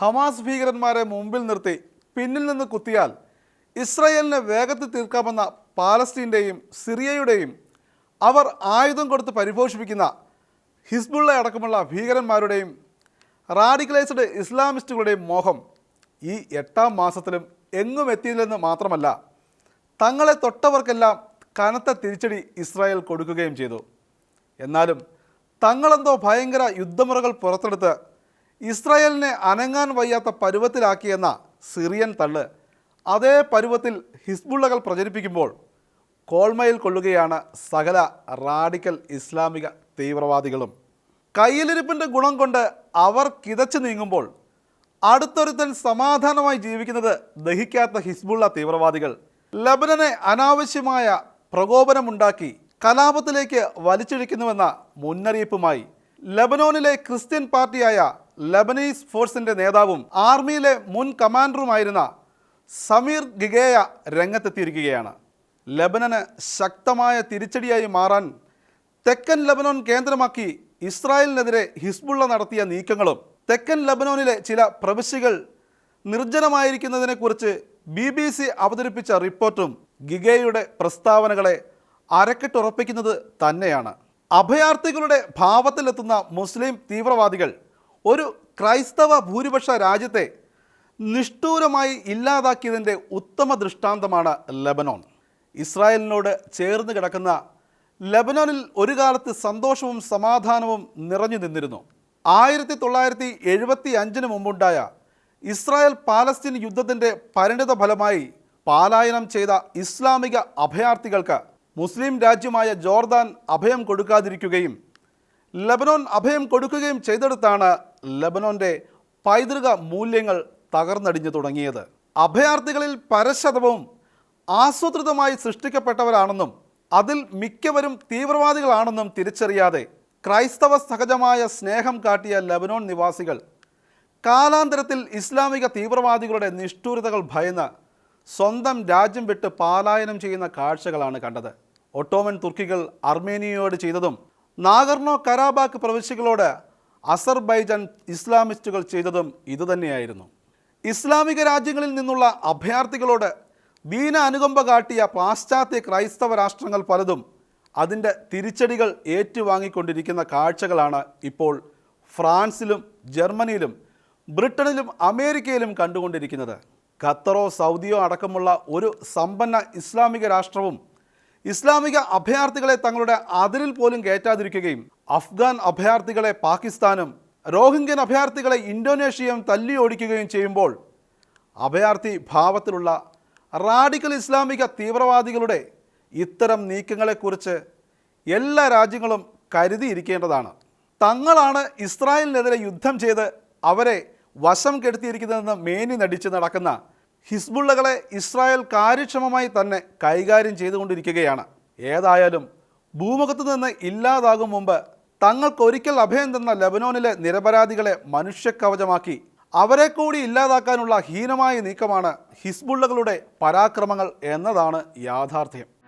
Hamas ഭീകരന്മാരെ മുമ്പിൽ നിർത്തി പിന്നിൽ നിന്ന് കുത്തിയാൽ ഇസ്രയേലിനെ വേഗത്തിൽ തീർക്കാമെന്ന പാലസ്തീന്റെയും സിറിയയുടെയും അവർ ആയുധം കൊടുത്ത് പരിപോഷിപ്പിക്കുന്ന ഹിസ്ബുള്ള അടക്കമുള്ള ഭീകരന്മാരുടെയും റാഡിക്കലൈസ്ഡ് ഇസ്ലാമിസ്റ്റുകളുടെയും മോഹം ഈ എട്ടാം മാസത്തിലും എങ്ങും എത്തിയില്ലെന്ന് മാത്രമല്ല തങ്ങളെ തൊട്ടവർക്കെല്ലാം കനത്ത തിരിച്ചടി ഇസ്രായേൽ കൊടുക്കുകയും ചെയ്തു. എന്നാലും തങ്ങളെന്തോ ഭയങ്കര യുദ്ധമുറകൾ പുറത്തെടുത്ത് ഇസ്രായേലിനെ അനങ്ങാൻ വയ്യാത്ത പരുവത്തിലാക്കിയെന്ന സിറിയൻ തള്ള് അതേ പരുവത്തിൽ ഹിസ്ബുള്ളകൾ പ്രചരിപ്പിക്കുമ്പോൾ കോൾമയിൽ കൊള്ളുകയാണ് സകല റാഡിക്കൽ ഇസ്ലാമിക തീവ്രവാദികളും. കയ്യിലിരിപ്പിന്റെ ഗുണം കൊണ്ട് അവർ കിതച്ചു നീങ്ങുമ്പോൾ അടുത്തൊരുത്തൻ സമാധാനമായി ജീവിക്കുന്നത് ദഹിക്കാത്ത ഹിസ്ബുള്ള തീവ്രവാദികൾ. ലബനനെ അനാവശ്യമായ പ്രകോപനമുണ്ടാക്കി കലാപത്തിലേക്ക് വലിച്ചിഴിക്കുന്നുവെന്ന മുന്നറിയിപ്പുമായി ലബനോനിലെ ക്രിസ്ത്യൻ പാർട്ടിയായ ലബനീസ് ഫോഴ്സിന്റെ നേതാവും ആർമിയിലെ മുൻ കമാൻഡറുമായിരുന്ന സമീർ ഗിഗേയ രംഗത്തെത്തിയിരിക്കുകയാണ്. ലബനന് ശക്തമായ തിരിച്ചടിയായി മാറാൻ തെക്കൻ ലബനോൻ കേന്ദ്രമാക്കി ഇസ്രായേലിനെതിരെ ഹിസ്ബുള്ള നടത്തിയ നീക്കങ്ങളും തെക്കൻ ലബനോനിലെ ചില പ്രവിശ്യകൾ നിർജനമായിരിക്കുന്നതിനെക്കുറിച്ച് ബി ബി സി അവതരിപ്പിച്ച റിപ്പോർട്ടും ഗിഗയുടെ പ്രസ്താവനകളെ അരക്കെട്ടുറപ്പിക്കുന്നത് തന്നെയാണ്. അഭയാർത്ഥികളുടെ ഭാവത്തിലെത്തുന്ന മുസ്ലിം തീവ്രവാദികൾ ഒരു ക്രൈസ്തവ ഭൂരിപക്ഷ രാജ്യത്തെ നിഷ്ഠൂരമായി ഇല്ലാതാക്കിയതിന്റെ ഉത്തമ ദൃഷ്ടാന്തമാണ് ലബനോൺ ഇസ്രായേലിനോട് ചേർന്ന് കിടക്കുന്ന ലബനോനിൽ ഒരു കാലത്ത് സന്തോഷവും സമാധാനവും നിറഞ്ഞു നിന്നിരുന്നു. ആയിരത്തി തൊള്ളായിരത്തി എഴുപത്തി അഞ്ചിന് മുമ്പുണ്ടായ ഇസ്രായേൽ പാലസ്തീൻ യുദ്ധത്തിന്റെ പരിണിത ഫലമായി പാലായനം ചെയ്ത ഇസ്ലാമിക അഭയാർത്ഥികൾക്ക് മുസ്ലിം രാജ്യമായ ജോർദാൻ അഭയം കൊടുക്കാതിരിക്കുകയും ലബനോൻ അഭയം കൊടുക്കുകയും ചെയ്തെടുത്താണ് ലബനോന്റെ പൈതൃക മൂല്യങ്ങൾ തകർന്നടിഞ്ഞു തുടങ്ങിയത്. അഭയാർത്ഥികളിൽ പരശതവും ആസൂത്രിതമായി സൃഷ്ടിക്കപ്പെട്ടവരാണെന്നും അതിൽ മിക്കവരും തീവ്രവാദികളാണെന്നും തിരിച്ചറിയാതെ ക്രൈസ്തവ സഹജമായ സ്നേഹം കാട്ടിയ ലബനോൺ നിവാസികൾ കാലാന്തരത്തിൽ ഇസ്ലാമിക തീവ്രവാദികളുടെ നിഷ്ഠൂരതകൾ ഭയന്ന് സ്വന്തം രാജ്യം വിട്ട് പാലായനം ചെയ്യുന്ന കാഴ്ചകളാണ് കണ്ടത്. ഒട്ടോമൻ തുർക്കികൾ അർമേനിയയോട് ചെയ്തതും നാഗർണോ കരാബാക്ക് പ്രവിശ്യകളോട് അസർബൈജാൻ ഇസ്ലാമിസ്റ്റുകൾ ചെയ്തതും ഇതുതന്നെയായിരുന്നു. ഇസ്ലാമിക രാജ്യങ്ങളിൽ നിന്നുള്ള അഭയാർത്ഥികളോട് ദീന അനുകമ്പ കാട്ടിയ പാശ്ചാത്യ ക്രൈസ്തവ രാഷ്ട്രങ്ങൾ പലതും അതിന്റെ തിരിച്ചടികൾ ഏറ്റുവാങ്ങിക്കൊണ്ടിരിക്കുന്ന കാഴ്ചകളാണ് ഇപ്പോൾ ഫ്രാൻസിലും ജർമ്മനിയിലും ബ്രിട്ടനിലും അമേരിക്കയിലും കണ്ടുകൊണ്ടിരിക്കുന്നത്. ഖത്തറോ സൗദിയോ അടക്കമുള്ള ഒരു സമ്പന്ന ഇസ്ലാമിക രാഷ്ട്രവും ഇസ്ലാമിക അഭയാർത്ഥികളെ തങ്ങളുടെ അതിരിൽ പോലും കയറ്റാതിരിക്കുകയും അഫ്ഗാൻ അഭയാർത്ഥികളെ പാകിസ്ഥാനും റോഹിംഗ്യൻ അഭയാർത്ഥികളെ ഇന്തോനേഷ്യയും തല്ലി ഓടിക്കുകയും ചെയ്യുമ്പോൾ അഭയാർത്ഥി ഭാവത്തിലുള്ള റാഡിക്കൽ ഇസ്ലാമിക തീവ്രവാദികളുടെ ഇത്തരം നീക്കങ്ങളെക്കുറിച്ച് എല്ലാ രാജ്യങ്ങളും കരുതിയിരിക്കേണ്ടതാണ്. തങ്ങളാണ് ഇസ്രായേലിനെതിരെ യുദ്ധം ചെയ്ത് അവരെ വശം കെടുത്തിയിരിക്കുന്നതെന്ന് മേനി നടിച്ച് നടക്കുന്ന ഹിസ്ബുള്ളകളെ ഇസ്രായേൽ കാര്യക്ഷമമായി തന്നെ കൈകാര്യം ചെയ്തുകൊണ്ടിരിക്കുകയാണ്. ഏതായാലും ഭൂമുഖത്ത് നിന്ന് ഇല്ലാതാകും മുമ്പ് തങ്ങൾക്കൊരിക്കൽ അഭയം തന്ന ലബനോനിലെ നിരപരാധികളെ മനുഷ്യക്കവചമാക്കി. അവരെ കൂടി ഇല്ലാതാക്കാനുള്ള ഹീനമായ നീക്കമാണ് ഹിസ്ബുള്ളകളുടെ പരാക്രമങ്ങൾ എന്നതാണ് യാഥാർത്ഥ്യം.